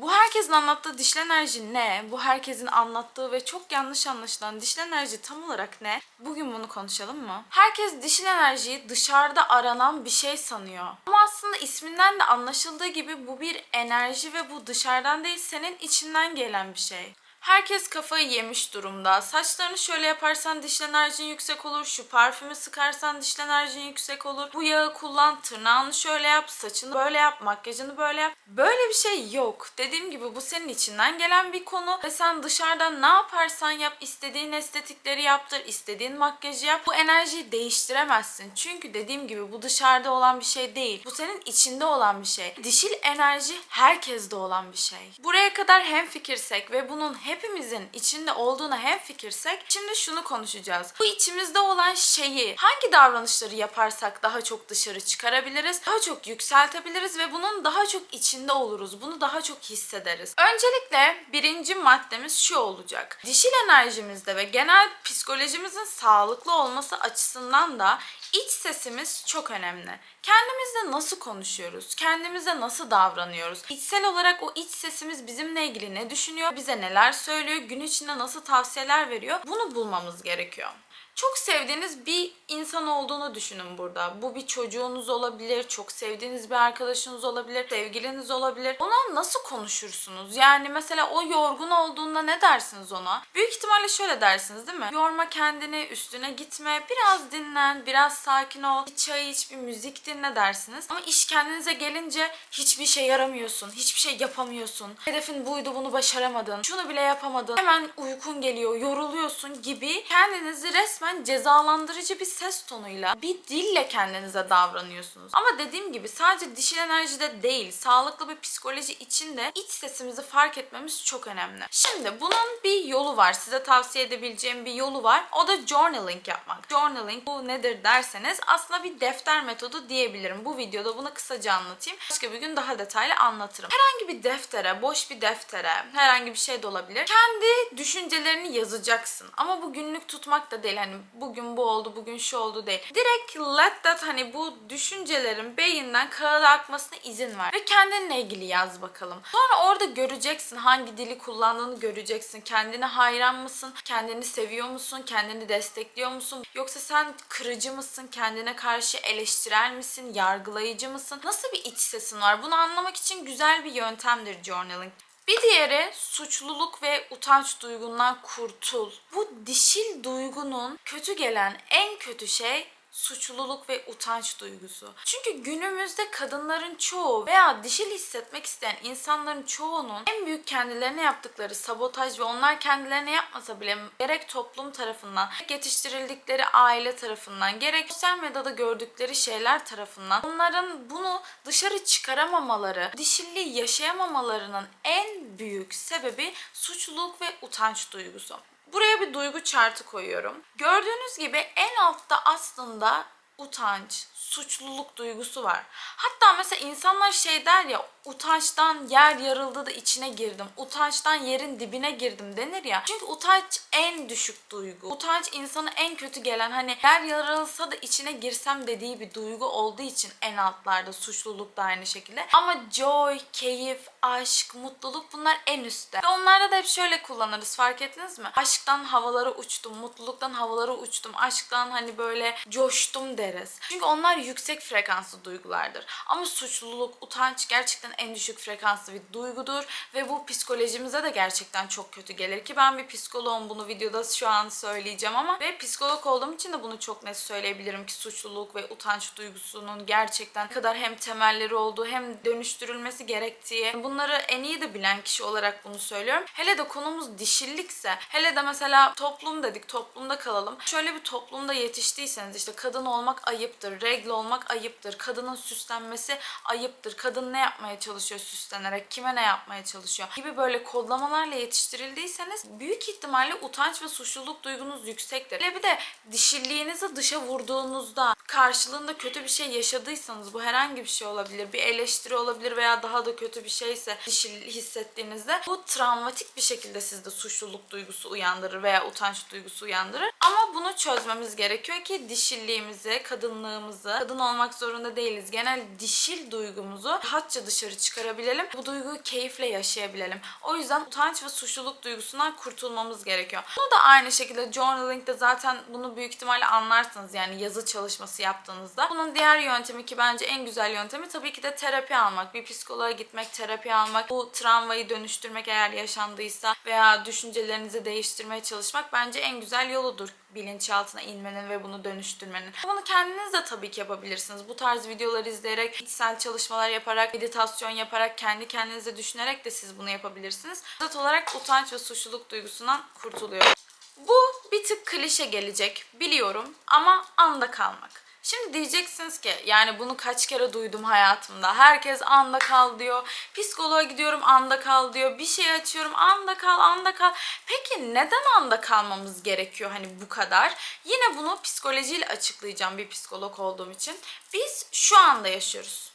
Bu herkesin anlattığı dişil enerji ne? Bu herkesin anlattığı ve çok yanlış anlaşılan dişil enerji tam olarak ne? Bugün bunu konuşalım mı? Herkes dişil enerjiyi dışarıda aranan bir şey sanıyor. Ama aslında isminden de anlaşıldığı gibi bu bir enerji ve bu dışarıdan değil senin içinden gelen bir şey. Herkes kafayı yemiş durumda. Saçlarını şöyle yaparsan dişil enerjin yüksek olur. Şu parfümü sıkarsan dişil enerjin yüksek olur. Bu yağı kullan, tırnağını şöyle yap, saçını böyle yap, makyajını böyle yap. Böyle bir şey yok. Dediğim gibi bu senin içinden gelen bir konu ve sen dışarıdan ne yaparsan yap, istediğin estetikleri yaptır, istediğin makyajı yap. Bu enerjiyi değiştiremezsin. Çünkü dediğim gibi bu dışarıda olan bir şey değil. Bu senin içinde olan bir şey. Dişil enerji herkeste olan bir şey. Buraya kadar hem fikirsek ve bunun hepimizin içinde olduğuna hem fikirsek şimdi şunu konuşacağız. Bu içimizde olan şeyi hangi davranışları yaparsak daha çok dışarı çıkarabiliriz, daha çok yükseltebiliriz ve bunun daha çok içinde oluruz. Bunu daha çok hissederiz. Öncelikle birinci maddemiz şu olacak. Dişil enerjimizde ve genel psikolojimizin sağlıklı olması açısından da iç sesimiz çok önemli. Kendimizle nasıl konuşuyoruz? Kendimize nasıl davranıyoruz? İçsel olarak o iç sesimiz bizimle ilgili ne düşünüyor? Bize neler söylüyor? Gün içinde nasıl tavsiyeler veriyor? Bunu bulmamız gerekiyor. Çok sevdiğiniz bir insan olduğunu düşünün burada. Bu bir çocuğunuz olabilir, çok sevdiğiniz bir arkadaşınız olabilir, sevgiliniz olabilir. Ona nasıl konuşursunuz? Yani mesela o yorgun olduğunda ne dersiniz ona? Büyük ihtimalle şöyle dersiniz değil mi? Yorma kendini, üstüne gitme, biraz dinlen, biraz sakin ol, bir çay iç, bir müzik dinle dersiniz. Ama iş kendinize gelince hiçbir şey yaramıyorsun, hiçbir şey yapamıyorsun. Hedefin buydu bunu başaramadın, şunu bile yapamadın, hemen uykun geliyor, yoruluyorsun gibi kendinizi resmen cezalandırıcı bir ses tonuyla, bir dille kendinize davranıyorsunuz. Ama dediğim gibi sadece dişil enerjide değil, sağlıklı bir psikoloji içinde iç sesimizi fark etmemiz çok önemli. Şimdi bunun bir yolu var. Size tavsiye edebileceğim bir yolu var. O da journaling yapmak. Journaling bu nedir derseniz aslında bir defter metodu diyebilirim. Bu videoda bunu kısaca anlatayım. Başka bir gün daha detaylı anlatırım. Herhangi bir deftere, boş bir deftere, herhangi bir şey de olabilir. Kendi düşüncelerini yazacaksın. Ama bu günlük tutmak da değil. Hani bugün bu oldu, bugün şu oldu değil. Direkt let that hani bu düşüncelerin beyinden kağıda akmasına izin ver. Ve kendinle ilgili yaz bakalım. Sonra orada göreceksin hangi dili kullandığını göreceksin. Kendine hayran mısın? Kendini seviyor musun? Kendini destekliyor musun? Yoksa sen kırıcı mısın? Kendine karşı eleştirel misin? Yargılayıcı mısın? Nasıl bir iç sesin var? Bunu anlamak için güzel bir yöntemdir journaling. Bir diğeri suçluluk ve utanç duygundan kurtul. Bu dişil duygunun kötü gelen en kötü şey suçluluk ve utanç duygusu. Çünkü günümüzde kadınların çoğu veya dişil hissetmek isteyen insanların çoğunun en büyük kendilerine yaptıkları sabotaj ve onlar kendilerine yapmasa bile gerek toplum tarafından, gerek yetiştirildikleri aile tarafından, gerek sosyal medyada gördükleri şeyler tarafından onların bunu dışarı çıkaramamaları, dişilliği yaşayamamalarının en büyük sebebi suçluluk ve utanç duygusu. Buraya bir duygu chartı koyuyorum. Gördüğünüz gibi en altta aslında utanç, suçluluk duygusu var. Hatta mesela insanlar şey der ya utançtan yer yarıldı da içine girdim. Utançtan yerin dibine girdim denir ya. Çünkü utanç en düşük duygu. Utanç insana en kötü gelen hani yer yarılsa da içine girsem dediği bir duygu olduğu için en altlarda suçluluk da aynı şekilde. Ama joy, keyif, aşk, mutluluk bunlar en üstte. Ve onlarda da hep şöyle kullanırız fark ettiniz mi? Aşktan havalara uçtum, mutluluktan havalara uçtum, aşktan hani böyle coştum deriz. Çünkü onlar yüksek frekanslı duygulardır. Ama suçluluk, utanç gerçekten en düşük frekanslı bir duygudur ve bu psikolojimize de gerçekten çok kötü gelir ki ben bir psikoloğum bunu videoda şu an söyleyeceğim ama ve psikolog olduğum için de bunu çok net söyleyebilirim ki suçluluk ve utanç duygusunun gerçekten kadar hem temelleri olduğu hem dönüştürülmesi gerektiği bunları en iyi de bilen kişi olarak bunu söylüyorum. Hele de konumuz dişillikse hele de mesela toplum dedik toplumda kalalım. Şöyle bir toplumda yetiştiyseniz işte kadın olmak ayıptır, regle olmak ayıptır, kadının süslenmesi ayıptır, kadın ne yapmaya çalışıyor süslenerek, kime ne yapmaya çalışıyor gibi böyle kodlamalarla yetiştirildiyseniz büyük ihtimalle utanç ve suçluluk duygunuz yüksektir. Hele bir de dişilliğinizi dışa vurduğunuzda karşılığında kötü bir şey yaşadıysanız bu herhangi bir şey olabilir. Bir eleştiri olabilir veya daha da kötü bir şeyse dişil hissettiğinizde bu travmatik bir şekilde sizde suçluluk duygusu uyandırır veya utanç duygusu uyandırır. Ama bunu çözmemiz gerekiyor ki dişilliğimizi, kadınlığımızı, kadın olmak zorunda değiliz. Genel dişil duygumuzu rahatça dışarı dışarı çıkarabilelim. Bu duyguyu keyifle yaşayabilelim. O yüzden utanç ve suçluluk duygusundan kurtulmamız gerekiyor. Bunu da aynı şekilde journaling'de zaten bunu büyük ihtimalle anlarsınız yani yazı çalışması yaptığınızda. Bunun diğer yöntemi ki bence en güzel yöntemi tabii ki de terapi almak. Bir psikoloğa gitmek, terapi almak. Bu travmayı dönüştürmek eğer yaşandıysa veya düşüncelerinizi değiştirmeye çalışmak bence en güzel yoludur bilinçaltına inmenin ve bunu dönüştürmenin. Bunu kendiniz de tabii ki yapabilirsiniz. Bu tarz videoları izleyerek, içsel çalışmalar yaparak, meditasyon yaparak, kendi kendinize düşünerek de siz bunu yapabilirsiniz. Zat olarak utanç ve suçluluk duygusundan kurtuluyor. Bu bir tık klişe gelecek biliyorum ama anda kalmak. Şimdi diyeceksiniz ki yani bunu kaç kere duydum hayatımda. Herkes anda kal diyor. Psikoloğa gidiyorum anda kal diyor. Bir şey açıyorum anda kal anda kal. Peki neden anda kalmamız gerekiyor hani bu kadar? Yine bunu psikolojiyle açıklayacağım bir psikolog olduğum için. Biz şu anda yaşıyoruz.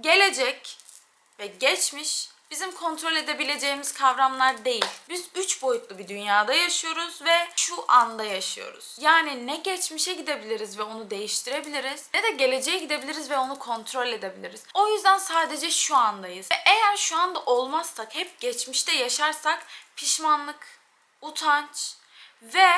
Gelecek ve geçmiş bizim kontrol edebileceğimiz kavramlar değil. Biz üç boyutlu bir dünyada yaşıyoruz ve şu anda yaşıyoruz. Yani ne geçmişe gidebiliriz ve onu değiştirebiliriz ne de geleceğe gidebiliriz ve onu kontrol edebiliriz. O yüzden sadece şu andayız. Ve eğer şu anda olmazsak, hep geçmişte yaşarsak pişmanlık, utanç ve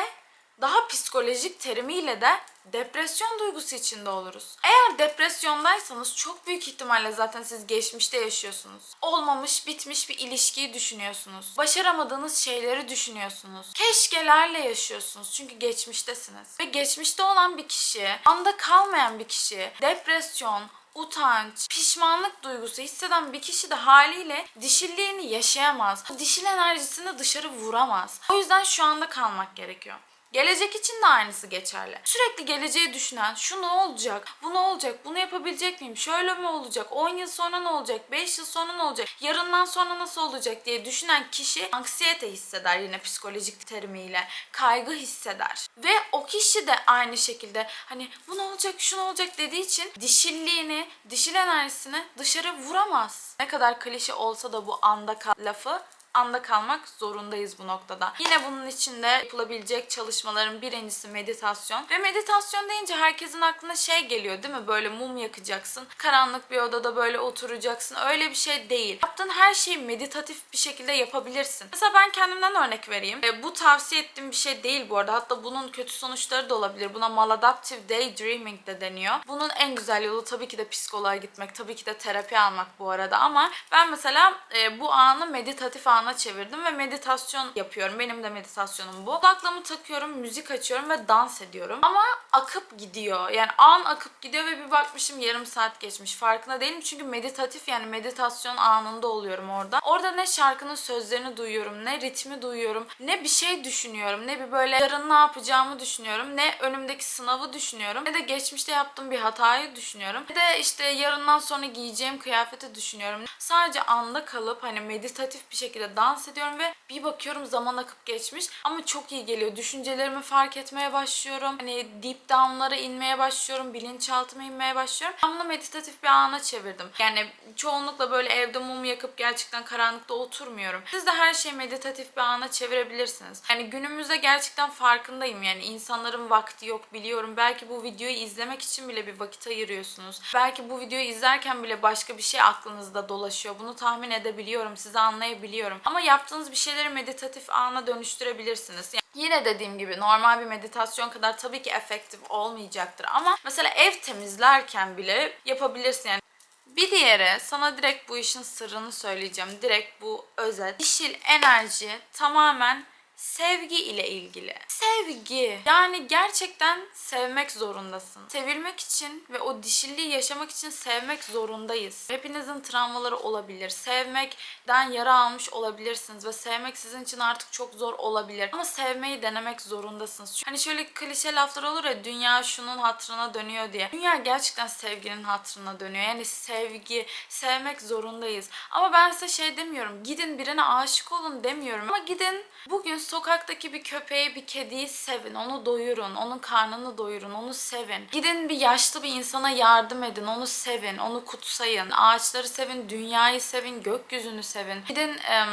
daha psikolojik terimiyle de depresyon duygusu içinde oluruz. Eğer depresyondaysanız çok büyük ihtimalle zaten siz geçmişte yaşıyorsunuz. Olmamış, bitmiş bir ilişkiyi düşünüyorsunuz. Başaramadığınız şeyleri düşünüyorsunuz. Keşkelerle yaşıyorsunuz çünkü geçmiştesiniz. Ve geçmişte olan bir kişi, anda kalmayan bir kişi, depresyon, utanç, pişmanlık duygusu hisseden bir kişi de haliyle dişilliğini yaşayamaz. Dişil enerjisini dışarı vuramaz. O yüzden şu anda kalmak gerekiyor. Gelecek için de aynısı geçerli. Sürekli geleceği düşünen, şu ne olacak, bu ne olacak, bunu yapabilecek miyim, şöyle mi olacak, 10 yıl sonra ne olacak, 5 yıl sonra ne olacak, yarından sonra nasıl olacak? diye düşünen kişi anksiyete hisseder yine psikolojik terimiyle. Kaygı hisseder. Ve o kişi de aynı şekilde hani bu ne olacak, şu ne olacak? dediği için dişilliğini, dişil enerjisini dışarı vuramaz. Ne kadar klişe olsa da bu anda lafı anda kalmak zorundayız bu noktada. Yine bunun içinde yapılabilecek çalışmaların birincisi meditasyon. Ve meditasyon deyince herkesin aklına şey geliyor değil mi? Böyle mum yakacaksın. Karanlık bir odada böyle oturacaksın. Öyle bir şey değil. Yaptığın her şeyi meditatif bir şekilde yapabilirsin. Mesela ben kendimden örnek vereyim. E, bu tavsiye ettiğim bir şey değil bu arada. Hatta bunun kötü sonuçları da olabilir. Buna maladaptive daydreaming de deniyor. Bunun en güzel yolu tabii ki de psikoloğa gitmek. Tabii ki de terapi almak bu arada. Ama ben mesela e, bu anı meditatif ana çevirdim ve meditasyon yapıyorum. Benim de meditasyonum bu. Kulaklığımı takıyorum, müzik açıyorum ve dans ediyorum. Ama akıp gidiyor. Yani an akıp gidiyor ve bir bakmışım yarım saat geçmiş. Farkında değilim çünkü meditatif yani meditasyon anında oluyorum orada. Orada ne şarkının sözlerini duyuyorum, ne ritmi duyuyorum, ne bir şey düşünüyorum, ne bir böyle yarın ne yapacağımı düşünüyorum, ne önümdeki sınavı düşünüyorum, ne de geçmişte yaptığım bir hatayı düşünüyorum. Ne de işte yarından sonra giyeceğim kıyafeti düşünüyorum. Sadece anda kalıp hani meditatif bir şekilde dans ediyorum ve bir bakıyorum zaman akıp geçmiş ama çok iyi geliyor. Düşüncelerimi fark etmeye başlıyorum. Hani deep down'lara inmeye başlıyorum. Bilinçaltıma inmeye başlıyorum. Ben bunu meditatif bir ana çevirdim. Yani çoğunlukla böyle evde mum yakıp gerçekten karanlıkta oturmuyorum. Siz de her şeyi meditatif bir ana çevirebilirsiniz. Yani günümüzde gerçekten farkındayım. Yani insanların vakti yok biliyorum. Belki bu videoyu izlemek için bile bir vakit ayırıyorsunuz. Belki bu videoyu izlerken bile başka bir şey aklınızda dolaşıyor. Bunu tahmin edebiliyorum. Sizi anlayabiliyorum. Ama yaptığınız bir şeyleri meditatif ana dönüştürebilirsiniz. Yani Yine dediğim gibi normal bir meditasyon kadar tabii ki efektif olmayacaktır ama mesela ev temizlerken bile yapabilirsin yani. Bir diğeri sana direkt bu işin sırrını söyleyeceğim. Direkt bu özet. Dişil enerji tamamen sevgi ile ilgili. Sevgi. Yani gerçekten sevmek zorundasın. Sevilmek için ve o dişilliği yaşamak için sevmek zorundayız. Hepinizin travmaları olabilir. Sevmekten yara almış olabilirsiniz ve sevmek sizin için artık çok zor olabilir. Ama sevmeyi denemek zorundasınız. Hani şöyle klişe laflar olur ya dünya şunun hatırına dönüyor diye. Dünya gerçekten sevginin hatırına dönüyor. Yani sevgi, sevmek zorundayız. Ama ben size şey demiyorum. Gidin birine aşık olun demiyorum. Ama gidin bugün sokaktaki bir köpeği, bir kediyi sevin. Onu doyurun. Onun karnını doyurun. Onu sevin. Gidin bir yaşlı bir insana yardım edin. Onu sevin. Onu kutsayın. Ağaçları sevin. Dünyayı sevin. Gökyüzünü sevin. Gidin em,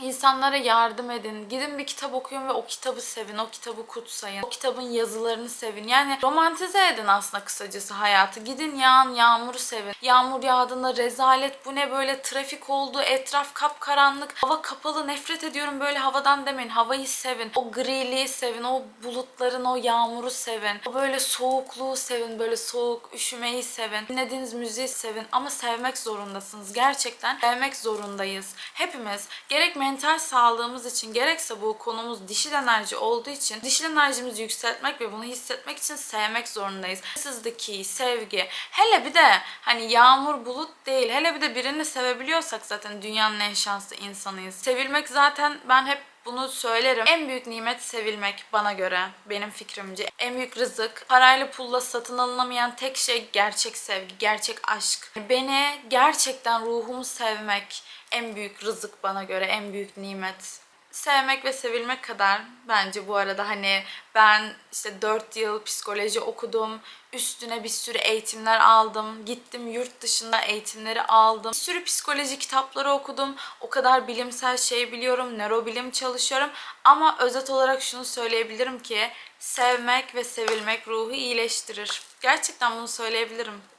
İnsanlara yardım edin. Gidin bir kitap okuyun ve o kitabı sevin. O kitabı kutsayın. O kitabın yazılarını sevin. Yani romantize edin aslında kısacası hayatı. Gidin yağan yağmuru sevin. Yağmur yağdığında rezalet bu ne böyle trafik oldu. Etraf kapkaranlık. Hava kapalı nefret ediyorum böyle havadan demeyin. Havayı sevin. O griliği sevin. O bulutların o yağmuru sevin. O böyle soğukluğu sevin. Böyle soğuk üşümeyi sevin. Dinlediğiniz müziği sevin. Ama sevmek zorundasınız. Gerçekten sevmek zorundayız. Hepimiz gerek mental sağlığımız için gerekse bu konumuz dişil enerji olduğu için dişil enerjimizi yükseltmek ve bunu hissetmek için sevmek zorundayız. Sizdeki sevgi hele bir de hani yağmur bulut değil hele bir de birini sevebiliyorsak zaten dünyanın en şanslı insanıyız. Sevilmek zaten ben hep bunu söylerim. En büyük nimet sevilmek bana göre, benim fikrimce. En büyük rızık, parayla pulla satın alınamayan tek şey gerçek sevgi, gerçek aşk. Beni gerçekten ruhumu sevmek en büyük rızık bana göre, en büyük nimet sevmek ve sevilmek kadar bence bu arada hani ben işte 4 yıl psikoloji okudum. Üstüne bir sürü eğitimler aldım. Gittim yurt dışında eğitimleri aldım. Bir sürü psikoloji kitapları okudum. O kadar bilimsel şey biliyorum. Nörobilim çalışıyorum. Ama özet olarak şunu söyleyebilirim ki sevmek ve sevilmek ruhu iyileştirir. Gerçekten bunu söyleyebilirim.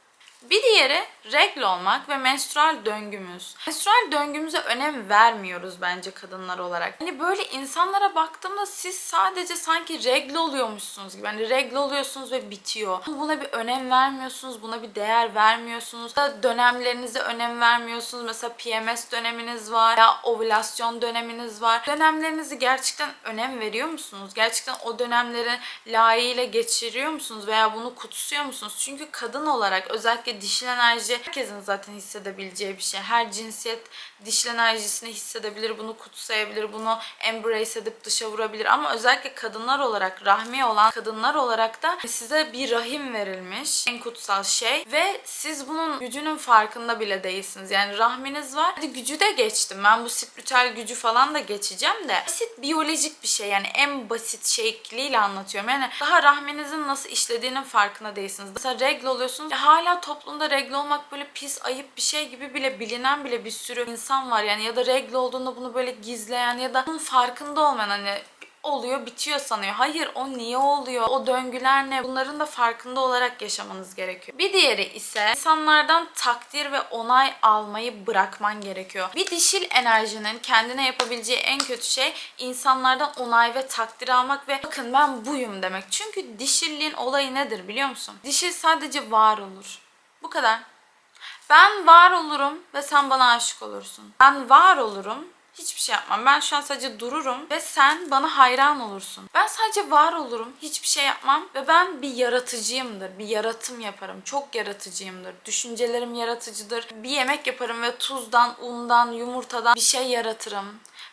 Bir diğeri regl olmak ve menstrual döngümüz. Menstrual döngümüze önem vermiyoruz bence kadınlar olarak. Hani böyle insanlara baktığımda siz sadece sanki regl oluyormuşsunuz gibi. Hani regl oluyorsunuz ve bitiyor. Buna bir önem vermiyorsunuz, buna bir değer vermiyorsunuz. Da Dönemlerinize önem vermiyorsunuz. Mesela PMS döneminiz var ya ovülasyon döneminiz var. Dönemlerinizi gerçekten önem veriyor musunuz? Gerçekten o dönemleri layığıyla geçiriyor musunuz? Veya bunu kutsuyor musunuz? Çünkü kadın olarak özellikle dişil enerji herkesin zaten hissedebileceği bir şey. Her cinsiyet dişil enerjisini hissedebilir, bunu kutsayabilir, bunu embrace edip dışa vurabilir. Ama özellikle kadınlar olarak, rahmi olan kadınlar olarak da size bir rahim verilmiş. En kutsal şey. Ve siz bunun gücünün farkında bile değilsiniz. Yani rahminiz var. Hadi gücü de geçtim. Ben bu spiritüel gücü falan da geçeceğim de. Basit biyolojik bir şey. Yani en basit şekliyle anlatıyorum. Yani daha rahminizin nasıl işlediğinin farkında değilsiniz. Mesela regl oluyorsunuz. Ya hala toplumda regl olmak böyle pis, ayıp bir şey gibi bile bilinen bile bir sürü insan var. Yani ya da regl olduğunda bunu böyle gizleyen ya da bunun farkında olmayan hani oluyor bitiyor sanıyor. Hayır o niye oluyor? O döngüler ne? Bunların da farkında olarak yaşamanız gerekiyor. Bir diğeri ise insanlardan takdir ve onay almayı bırakman gerekiyor. Bir dişil enerjinin kendine yapabileceği en kötü şey insanlardan onay ve takdir almak ve bakın ben buyum demek. Çünkü dişilliğin olayı nedir biliyor musun? Dişil sadece var olur. Bu kadar. Ben var olurum ve sen bana aşık olursun. Ben var olurum Hiçbir şey yapmam. Ben şu an sadece dururum ve sen bana hayran olursun. Ben sadece var olurum. Hiçbir şey yapmam ve ben bir yaratıcıyımdır. Bir yaratım yaparım. Çok yaratıcıyımdır. Düşüncelerim yaratıcıdır. Bir yemek yaparım ve tuzdan, undan, yumurtadan bir şey yaratırım.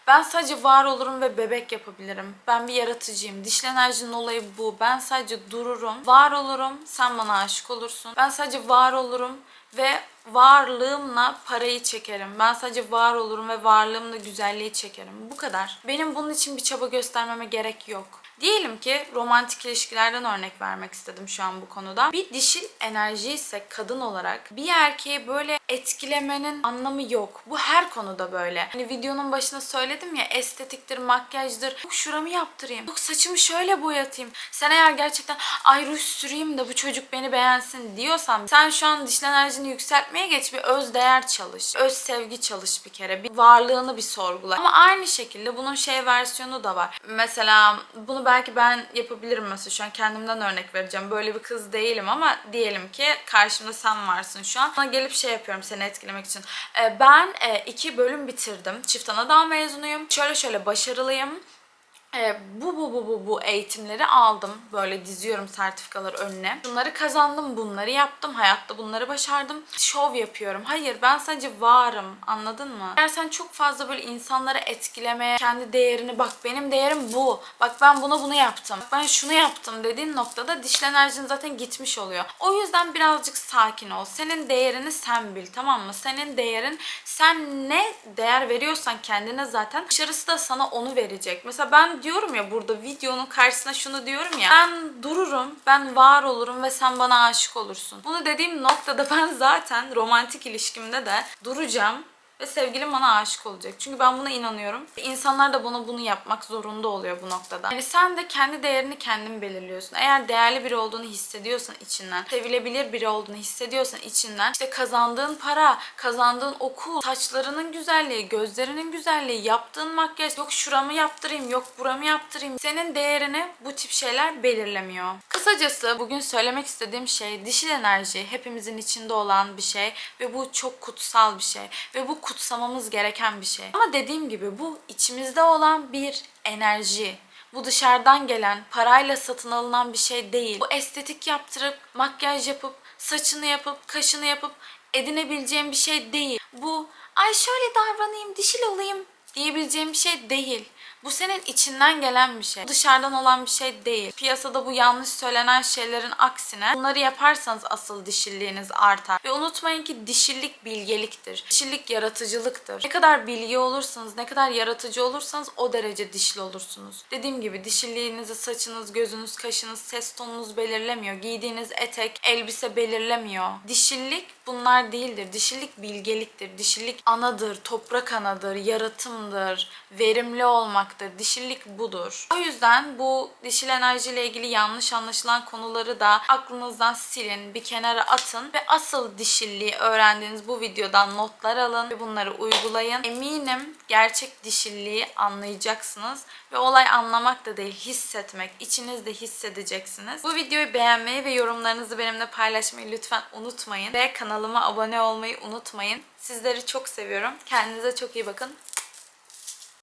Ben sadece var olurum ve bebek yapabilirim. Ben bir yaratıcıyım. Dişli enerjinin olayı bu. Ben sadece dururum. Var olurum. Sen bana aşık olursun. Ben sadece var olurum ve varlığımla parayı çekerim. Ben sadece var olurum ve varlığımla güzelliği çekerim. Bu kadar. Benim bunun için bir çaba göstermeme gerek yok. Diyelim ki romantik ilişkilerden örnek vermek istedim şu an bu konuda. Bir dişil enerji ise kadın olarak bir erkeği böyle etkilemenin anlamı yok. Bu her konuda böyle. Hani videonun başında söyledim ya estetiktir, makyajdır. Yok şuramı yaptırayım. Yok saçımı şöyle boyatayım. Sen eğer gerçekten ay ruj süreyim de bu çocuk beni beğensin diyorsan sen şu an dişil enerjini yükseltmeye geç bir öz değer çalış. Öz sevgi çalış bir kere. Bir varlığını bir sorgula. Ama aynı şekilde bunun şey versiyonu da var. Mesela bunu belki ben yapabilirim mesela şu an kendimden örnek vereceğim. Böyle bir kız değilim ama diyelim ki karşımda sen varsın şu an. Sana gelip şey yapıyorum seni etkilemek için. Ee, ben e, iki bölüm bitirdim. Çift anadal mezunuyum. Şöyle şöyle başarılıyım. Ee, bu bu bu bu bu eğitimleri aldım. Böyle diziyorum sertifikalar önüne. Bunları kazandım, bunları yaptım. Hayatta bunları başardım. Şov yapıyorum. Hayır ben sadece varım. Anladın mı? Eğer sen çok fazla böyle insanları etkilemeye, kendi değerini bak benim değerim bu. Bak ben buna bunu yaptım. Bak ben şunu yaptım dediğin noktada dişli enerjin zaten gitmiş oluyor. O yüzden birazcık sakin ol. Senin değerini sen bil tamam mı? Senin değerin sen ne değer veriyorsan kendine zaten dışarısı da sana onu verecek. Mesela ben diyorum ya burada videonun karşısına şunu diyorum ya. Ben dururum, ben var olurum ve sen bana aşık olursun. Bunu dediğim noktada ben zaten romantik ilişkimde de duracağım ve sevgilim bana aşık olacak. Çünkü ben buna inanıyorum. İnsanlar da bana bunu yapmak zorunda oluyor bu noktada. Yani sen de kendi değerini kendin belirliyorsun. Eğer değerli biri olduğunu hissediyorsan içinden, sevilebilir biri olduğunu hissediyorsan içinden, işte kazandığın para, kazandığın okul, saçlarının güzelliği, gözlerinin güzelliği, yaptığın makyaj, yok şuramı yaptırayım, yok buramı yaptırayım. Senin değerini bu tip şeyler belirlemiyor. Kısacası bugün söylemek istediğim şey dişil enerji hepimizin içinde olan bir şey ve bu çok kutsal bir şey ve bu kutsamamız gereken bir şey. Ama dediğim gibi bu içimizde olan bir enerji. Bu dışarıdan gelen, parayla satın alınan bir şey değil. Bu estetik yaptırıp, makyaj yapıp, saçını yapıp, kaşını yapıp edinebileceğim bir şey değil. Bu ay şöyle davranayım, dişil olayım diyebileceğim bir şey değil. Bu senin içinden gelen bir şey. Dışarıdan olan bir şey değil. Piyasada bu yanlış söylenen şeylerin aksine bunları yaparsanız asıl dişilliğiniz artar. Ve unutmayın ki dişillik bilgeliktir. Dişillik yaratıcılıktır. Ne kadar bilgi olursanız, ne kadar yaratıcı olursanız o derece dişli olursunuz. Dediğim gibi dişilliğinizi saçınız, gözünüz, kaşınız, ses tonunuz belirlemiyor. Giydiğiniz etek, elbise belirlemiyor. Dişillik bunlar değildir. Dişillik bilgeliktir. Dişillik anadır, toprak anadır, yaratımdır, verimli olmaktır. Dişillik budur. O yüzden bu dişil enerjiyle ilgili yanlış anlaşılan konuları da aklınızdan silin, bir kenara atın ve asıl dişilliği öğrendiğiniz bu videodan notlar alın ve bunları uygulayın. Eminim gerçek dişilliği anlayacaksınız ve olay anlamak da değil, hissetmek. İçinizde hissedeceksiniz. Bu videoyu beğenmeyi ve yorumlarınızı benimle paylaşmayı lütfen unutmayın ve kanalıma abone olmayı unutmayın. Sizleri çok seviyorum. Kendinize çok iyi bakın.